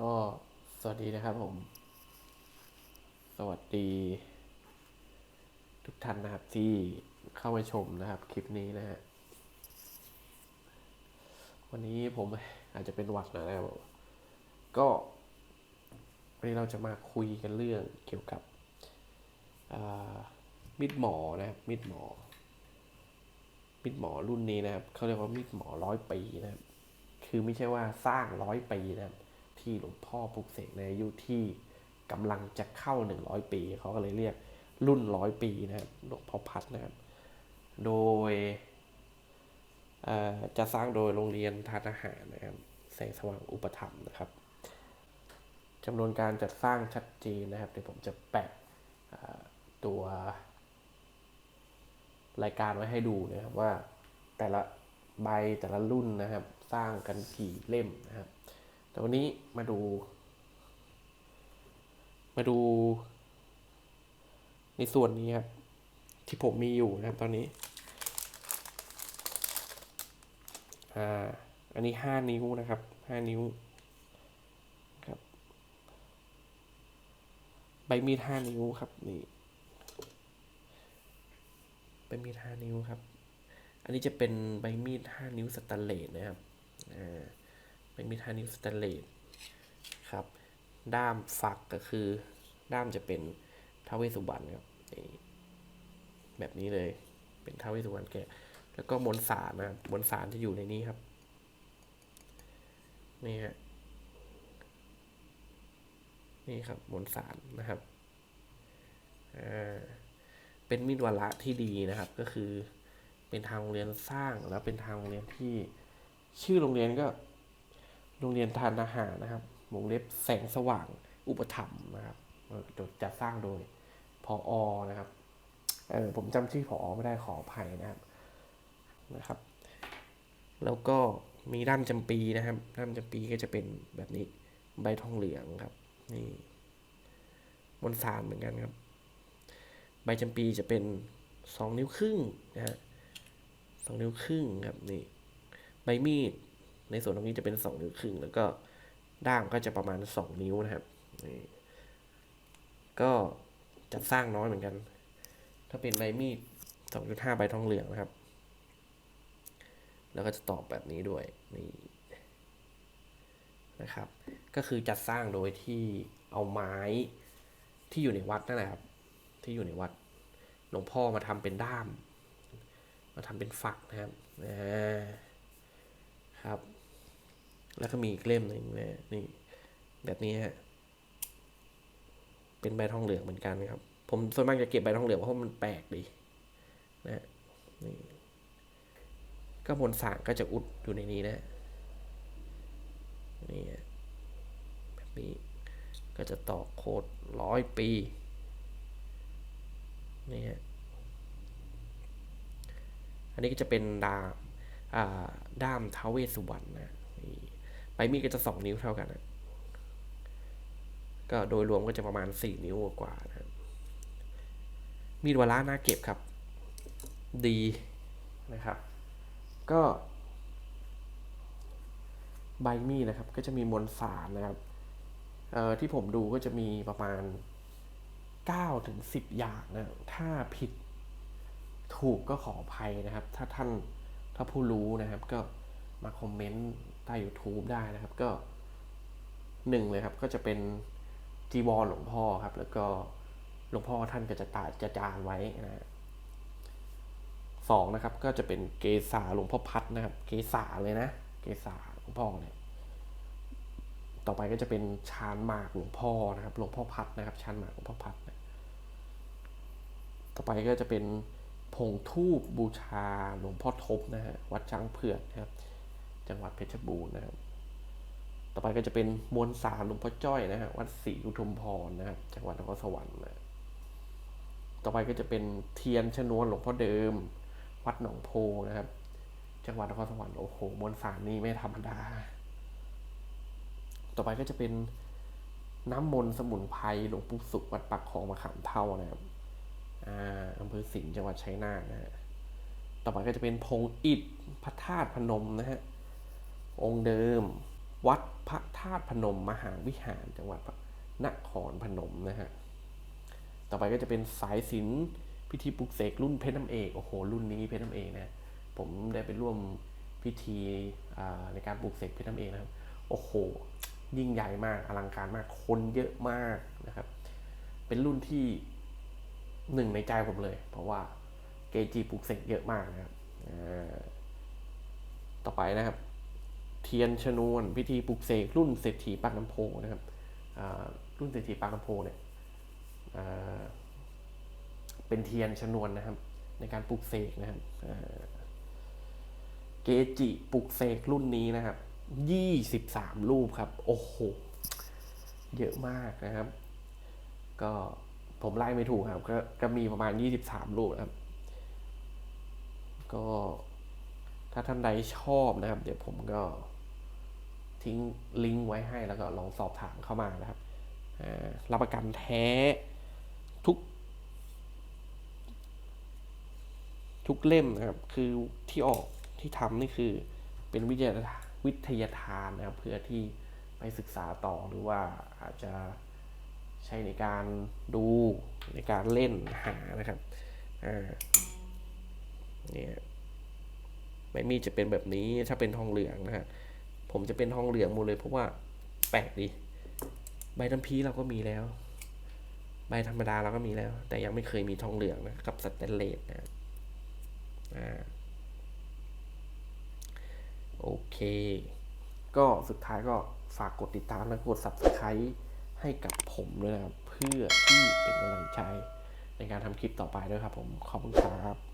ก็สวัสดีนะครับผม สวัสดี ทุกท่านนะครับที่เข้ามาชมนะครับ คลิปนี้นะฮะ วันนี้ผมอาจจะเป็นหวัดนะครับก็วันนี้เราจะมาคุยกันเรื่องเกี่ยวกับมิดหมอนะครับมิดหมอ มิดหมอรุ่นนี้นะครับเขาเรียกว่ามิดหมอร้อยปีนะครับคือไม่ใช่ว่าสร้างร้อยปีนะครับ ที่หลวงพ่อปลุกเสกในอายุที่กำลังจะเข้าหนึ่งร้อยปี เขาก็เลยเรียกรุ่นร้อยปีนะครับหลวงพ่อพัดนะครับ โดยจะสร้างโดยโรงเรียนทานอาหารนะครับแสงสว่างอุปถัมภ์นะครับจำนวนการจัดสร้างชัดเจนนะครับเดี๋ยวผมจะแปะตัวรายการไว้ให้ดูนะครับว่าแต่ละใบแต่ละรุ่นนะครับ สร้างกันกี่เล่มนะครับ แต่วันนี้มาดู มาดู ในส่วนนี้ครับ ที่ผมมีอยู่นะครับตอนนี้ อ่า อันนี้ห้านิ้วนะครับห้านิ้วครับใบมีดห้านิ้วครับนี่ใบมีดห้านิ้วครับ อันนี้จะเป็นใบมีดห้านิ้วสแตนเลสนะครับ อ่า มีดห้านิ้วสแตนเลสครับ ด้ามฝักก็คือ ด้ามจะเป็นท้าวเวสุวรรณครับแบบนี้เลย เป็นท้าวเวสุวรรณแกะ แล้วก็มนสารนะมนสารจะอยู่ในนี้ครับ นี่ฮะ นี่ครับมนสารนะครับเป็นมิตรวาระที่ดีนะครับ ก็คือเป็นทางโรงเรียนสร้างแล้วเป็นทางโรงเรียนที่ชื่อโรงเรียนก็ โรงเรียนทานอาหารนะครับวงเล็บแสงสว่างอุปถัมภ์นะครับจัดสร้างโดยพออนะครับเออผมจำชื่อพออไม่ได้ขออภัยนะครับนะครับ แล้วก็มีด้ามจำปีนะครับด้ามจำปีก็จะเป็นแบบนี้ใบทองเหลืองครับนี่บนสารเหมือนกันครับ ใบจำปีจะเป็นสองนิ้วครึ่งนะฮะสองนิ้วครึ่งครับนี่ใบมีด ในส่วนตรงนี้จะเป็นสองนิ้วครึ่ง แล้วก็ด้ามก็จะประมาณสองนิ้วนะครับนี่ก็จะสร้างน้อยเหมือนกัน ถ้าเป็นใบมีดสองจุดห้าใบทองเหลืองนะครับ แล้วก็จะตอบแบบนี้ด้วย นี่นะครับ ก็คือจัดสร้างโดยที่เอาไม้ที่อยู่ในวัดนั่นแหละครับ ที่อยู่ในวัดหลวงพ่อมาทำเป็นด้าม มาทำเป็นฝักนะครับอ่าครับ แล้วก็มีอีกเล่มหนึ่งนะนี่แบบนี้ฮะเป็นใบทองเหลืองเหมือนกันครับ ผมส่วนมากจะเก็บใบทองเหลืองเพราะมันแปลกดีนะฮะนี่ก็มวลสารก็จะอุดอยู่ในนี้นะนี่แบบนี้ก็จะต่อโคดร้อยปีนี่ฮะอันนี้ก็จะเป็นดามด้ามท้าวเวสสุวรรณนะนี่ ใบมีดก็จะสองนิ้วเท่ากันนะก็โดยรวมก็จะประมาณสี่นิ้วกว่านะมีดวาระน่าเก็บครับ ดีนะครับ ก็ใบมีดนะครับ ก็จะมีมวลสารนะครับเอ่อที่ผมดูก็จะมีประมาณเก้าถึงสิบอย่างนะ ถ้าผิดถูกก็ขออภัยนะครับ ถ้าท่านถ้าผู้รู้นะครับ ก็มาคอมเมนต์ ใต้ YouTube ได้นะครับก็หนึ่งเลยครับก็จะเป็นจีวรหลวงพ่อครับ แล้วก็หลวงพ่อท่านก็จะตาจะจานไว้นะฮะสองนะครับก็จะเป็นเกษาหลวงพ่อพัดนะครับ เกษาเลยนะ เกษาหลวงพ่อเนี่ยต่อไปก็จะเป็นชานหมากหลวงพ่อนะครับ หลวงพ่อพัดนะครับชานหมากหลวงพ่อพัดนะต่อไปก็จะเป็นผงทูบบูชาหลวงพ่อทบนะฮะวัดช้างเผือกนะครับ จังหวัดเพชรบูรณ์นะครับ ต่อไปก็จะเป็นมวลสารหลวงพ่อจ้อยนะฮะวัดศรีอุทุมพรนะครับ จังหวัดนครสวรรค์นะต่อไปก็จะเป็นเทียนชนวนหลวงพ่อเดิม วัดหนองโพนะครับ จังหวัดนครสวรรค์โอ้โหมวลสารนี่ไม่ธรรมดา ต่อไปก็จะเป็นน้ำมนต์สมุนไพรหลวงปู่สุขวัดปักคลองมะขามเท่านะครับอ่าอำเภอสิงห์จังหวัดชัยนาทนะฮะ ต่อไปก็จะเป็นพงอิฐพระธาตุพนมนะฮะ องค์เดิม วัดพระธาตุพนมมหาวิหารจังหวัดนครพนมนะฮะ ต่อไปก็จะเป็นสายสิญจนพิธีปลุกเสกรุ่นเพชรน้ำเอกโอ้โหรุ่นนี้เพชรน้ำเอกนะผมได้ไปร่วมพิธีในการปลุกเสกเพชรน้ำเอกนะครับ โอ้โห ยิ่งใหญ่มากอลังการมาก คนเยอะมากนะครับ เป็นรุ่นที่หนึ่งในใจผมเลย เพราะว่าเกจิปลุกเสกเยอะมากนะครับต่อไปนะครับ เทียนชนวน พิธีปลุกเสกรุ่นเศรษฐีปากน้ำโพนะครับรุ่นเศรษฐีปากน้ำโพเนี่ยเป็นเทียนชนวนนะครับ ในการปลุกเสกนะครับเกจิปลุกเสกรุ่นนี้นะครับยี่สิบสามรูปครับ โอ้โห เยอะมากนะครับ ก็ผมไล่ไม่ถูกครับ ก็ก็มีประมาณยี่สิบสามรูปครับ ก็ ถ้าท่านใดชอบนะครับ เดี๋ยวผมก็ทิ้งลิงก์ไว้ให้แล้วก็ลองสอบถามเข้ามานะครับรับประกันแท้ทุก ทุกเล่มนะครับ คือที่ออกที่ทำนี่คือเป็นวิทยาวิทยาทานนะครับ เพื่อที่ไปศึกษาต่อหรือว่าอาจจะใช้ในการดูในการเล่นหานะครับอ่าเนี่ย ใบมีดจะเป็นแบบนี้ถ้าเป็นทองเหลืองนะฮะผมจะเป็นทองเหลืองหมดเลยเพราะว่าแปลกดี ใบน้ำพีเราก็มีแล้ว ใบธรรมดาเราก็มีแล้ว แต่ยังไม่เคยมีทองเหลืองนะกับสแตนเลสนะอ่าโอเค ก็สุดท้ายก็ฝากกดติดตามและกด subscribe ให้กับผมด้วยนะครับ เพื่อที่เป็นกำลังใจในการทำคลิปต่อไปด้วยครับผม ขอบคุณครับ